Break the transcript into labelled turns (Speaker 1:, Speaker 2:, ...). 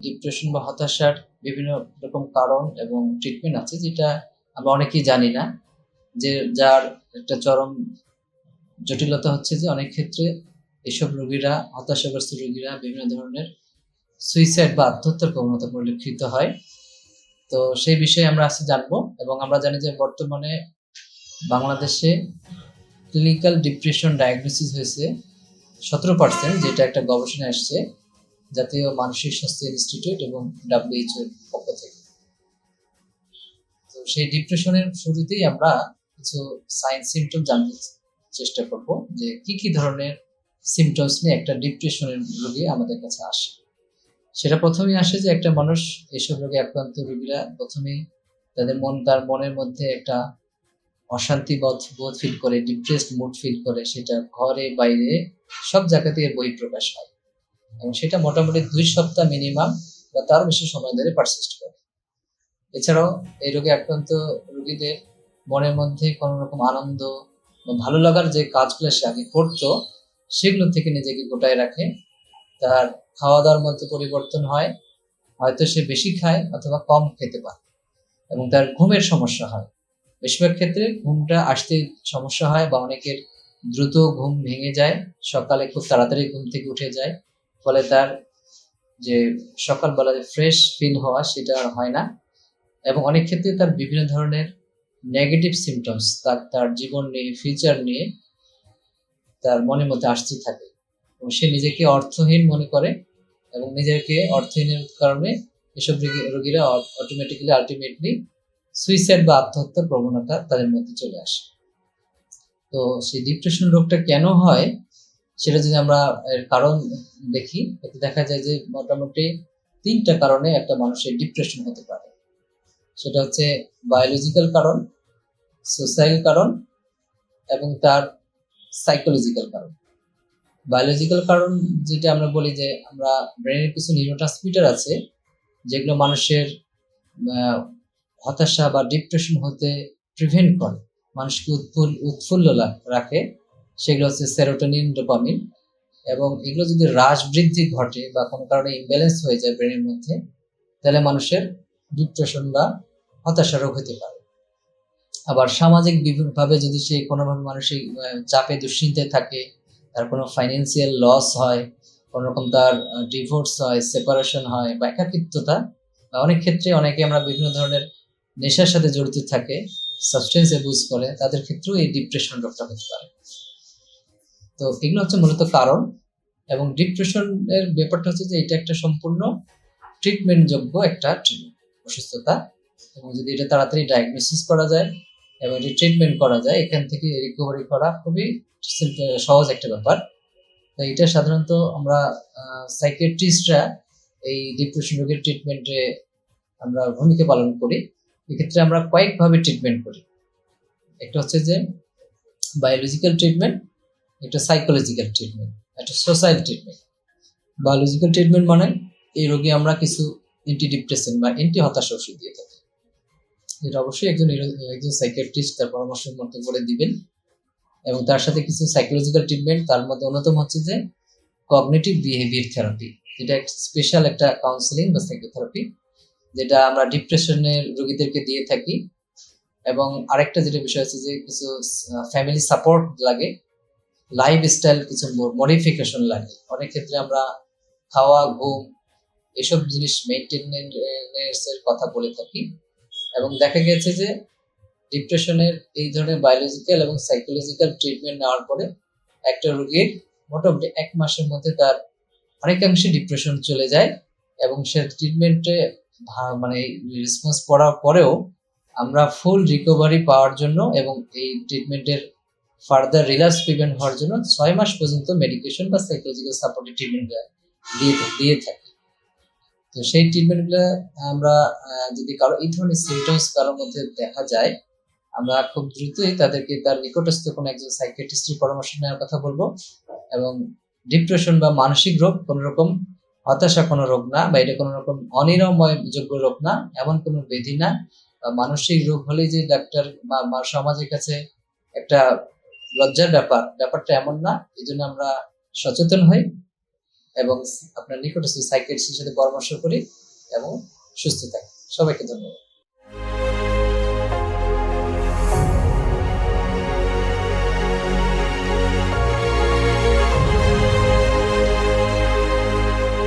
Speaker 1: Depression বা হতাশার বিভিন্ন রকম কারণ এবং ট্রিটমেন্ট আছে যেটা আমরা অনেকেই জানি না, যে যার একটা চরম জটিলতা হচ্ছে যে অনেক ক্ষেত্রে এসব রোগীরা, হতাশাগ্রস্ত রোগীরা বিভিন্ন ধরনের সুইসাইড বা আত্মহত্যার প্রবণতা পরিলক্ষিত হয়। তো সেই বিষয়ে আমরা আজকে জানব এবং আমরা জানি যে বর্তমানে বাংলাদেশে ক্লিনিক্যাল ডিপ্রেশন ডায়াগনোসিস হয়েছে সতেরো পার্সেন্ট যেটা একটা গবেষণা আসছে। জাতীয় মানসিক স্বাস্থ্য ইনস্টিটিউট এবং ডাব্লিউএইচও এর পক্ষ থেকে। তো সেই ডিপ্রেশনের শুরুতেই আমরা কিছু সাইন সিমটম জানতে চেষ্টা করব যে কি কি ধরনের সিমটমস নিয়ে একটা ডিপ্রেশনের রোগী আমাদের কাছে আসে। সেটা প্রথমেই আসে যে একটা মানুষ এসব রোগে আক্রান্ত রোগীরা প্রথমেই তাদের মন, তার মনের মধ্যে একটা অশান্তি বোধ বোধ ফিল করে ডিপ্রেসড মুড ফিল করে, সেটা ঘরে, বাইরে সব জায়গাতে এর বহিঃপ্রকাশ হয়। এবং সেটা মোটামুটি দুই সপ্তাহ মিনিমাম বা তার বেশি সময় ধরে পারসিস্ট করে। এছাড়াও এই রোগে আক্রান্ত রোগীদের মনের মধ্যে কোনো রকম আনন্দ বা ভালো লাগার যে কাজগুলো সে আগে করতো, সেগুলো থেকে নিজেকে গোটায় রাখে। তার খাওয়া দাওয়ার মধ্যে পরিবর্তন হয়, হয়তো সে বেশি খায় অথবা কম খেতে পারে এবং তার ঘুমের সমস্যা হয়। বেশিরভাগ ক্ষেত্রে ঘুমটা আসতে সমস্যা হয় বা অনেকের দ্রুত ঘুম ভেঙে যায়, সকালে খুব তাড়াতাড়ি ঘুম থেকে উঠে যায়। ফলে তার যে সকালবেলা যে ফ্রেশ ফিল হওয়া সেটা আর হয় না এবং অনেক ক্ষেত্রে তার বিভিন্ন ধরনের নেগেটিভ সিমটমস তার তার জীবন নিয়ে ফিউচার নিয়ে তার মনের মধ্যে আসতে থাকে। এবং সে নিজেকে অর্থহীন মনে করে এবং নিজেকে অর্থহীনের কারণে এসব রোগী- রোগীরা অটোমেটিক্যালি আলটিমেটলি সুইসাইড বা আত্মহত্যার প্রবণতা তাদের মধ্যে চলে আসে। তো সেই ডিপ্রেশন রোগটা কেন হয়? সেটা যদি আমরা এর কারণ দেখি, এতে দেখা যায় যে মোটামুটি তিনটা কারণে একটা মানুষের ডিপ্রেশন হতে পারে। সেটা হচ্ছে বায়োলজিক্যাল কারণ সোশ্যাল কারণ এবং তার সাইকোলজিক্যাল কারণ। বায়োলজিক্যাল কারণ যেটা আমরা বলি যে আমরা ব্রেনের কিছু নিউরোট্রান্সমিটার আছে, যেগুলো মানুষের হতাশা বা ডিপ্রেশন হতে প্রিভেন্ট করে, মানুষকে উৎফুল, উৎফুল্ল রাখে। সেগুলো হচ্ছে সেরোটোনিন ডোপামিন এবং এগুলো যদি হ্রাস বৃদ্ধি ঘটে বা কোনো কারণে ইমব্যালেন্স হয়ে যায় ব্রেনের মধ্যে তাহলে মানুষের ডিপ্রেশন বা হতাশা রোগ হতে পারে। আবার সামাজিক বিভিন্ন ভাবে যদি সে কোনোভাবে আহ, চাপে দুশ্চিন্তায় থাকে তার কোনো ফাইন্যান্সিয়াল লস হয় কোনো রকম তার ডিভোর্স হয় সেপারেশন হয় বা একাকিত্বতা বা অনেক ক্ষেত্রে অনেকে আমরা বিভিন্ন ধরনের নেশার সাথে জড়িত থাকে সাবস্টেন্স অ্যাবিউজ করে তাদের ক্ষেত্রেও এই ডিপ্রেশন রোগটা হতে পারে। তো এগুলো হচ্ছে মূলত কারণ এবং ডিপ্রেশনের ব্যাপারটা হচ্ছে যে এটা একটা সম্পূর্ণ ট্রিটমেন্ট যোগ্য একটা অসুস্থতা এবং যদি এটা তাড়াতাড়ি ডায়াগনোসিস করা যায় এবং এটি ট্রিটমেন্ট করা যায়, এখান থেকে রিকভারি করা খুবই সহজ একটা ব্যাপার। তো এটা সাধারণত আমরা সাইকিয়াট্রিস্টরা এই ডিপ্রেশন রোগের ট্রিটমেন্টে আমরা ভূমিকা পালন করি। এক্ষেত্রে আমরা কয়েকভাবে ট্রিটমেন্ট করি। একটা হচ্ছে যে বায়োলজিক্যাল ট্রিটমেন্ট একটা সাইকোলজিক্যাল ট্রিটমেন্ট একটা সোশ্যাল ট্রিটমেন্ট বায়োলজিক্যাল ট্রিটমেন্ট মানে এই রোগী আমরা কিছু অ্যান্টি ডিপ্রেশন বা অ্যান্টি হতাশা ওষুধ দিয়ে থাকি। এটা অবশ্যই একজন একজন সাইকিয়াট্রিস্ট তার পরামর্শ মতো করে দিবেন। এবং তার সাথে কিছু সাইকোলজিক্যাল ট্রিটমেন্ট তার মধ্যে অন্যতম হচ্ছে যে কগনেটিভ বিহেভিয়ার থেরাপি যেটা একটা স্পেশাল একটা কাউন্সিলিং বা সাইকোথেরাপি যেটা আমরা ডিপ্রেশনের রোগীদেরকে দিয়ে থাকি। এবং আরেকটা যেটা বিষয় আছে যে কিছু ফ্যামিলি সাপোর্ট লাগে লাইফ স্টাইল কিছু মডিফিকেশন লাগে। অনেক ক্ষেত্রে আমরা খাওয়া, ঘুম এসব জিনিস মেনটেনেন্স এর কথা বলে থাকি। এবং দেখা গেছে যে ডিপ্রেশনের এই ধরনের বায়োলজিক্যাল এবং সাইকোলজিক্যাল ট্রিটমেন্ট নেওয়ার পরে একটা রোগীর মোটামুটি এক মাসের মধ্যে তার অনেকাংশে ডিপ্রেশন চলে যায় এবং সে ট্রিটমেন্টে মানে রেসপন্স করার পরেও আমরা ফুল রিকভারি পাওয়ার জন্য এবং এই ট্রিটমেন্টের ফার্দার রিল্যাক্স প্রিভেন্ট হওয়ার জন্য ছয় মাস পর্যন্ত মেডিকেশন বা সাইকোলজিক্যাল সাপোর্টেড ট্রিটমেন্ট দিয়ে দিয়ে থাকি। তো সেই ট্রিটমেন্টগুলো আমরা যদি কারও এই ধরনের সিমটমস কারোর মধ্যে দেখা যায়, আমরা খুব দ্রুতই তাদেরকে তার নিকটস্থ কোনো একজন সাইকিয়াট্রিস্টের পরামর্শ নেওয়ার কথা বলব এবং ডিপ্রেশন বা মানসিক রোগ কোনো রকম, হতাশা কোনো রোগ না বা এটা কোনো রকম অনিরাময় যোগ্য রোগ না, এমন কোনো ব্যাধি না। মানসিক রোগ হলেই যে ডাক্তার বা সমাজের কাছে একটা লজ্জার ব্যাপার, ব্যাপারটা এমন না, এই জন্য আমরা সচেতন হই এবং আপনার নিকটস্থ সাইকেল সাথে পরামর্শ করি এবং সুস্থ থাকি। সবাইকে ধন্যবাদ।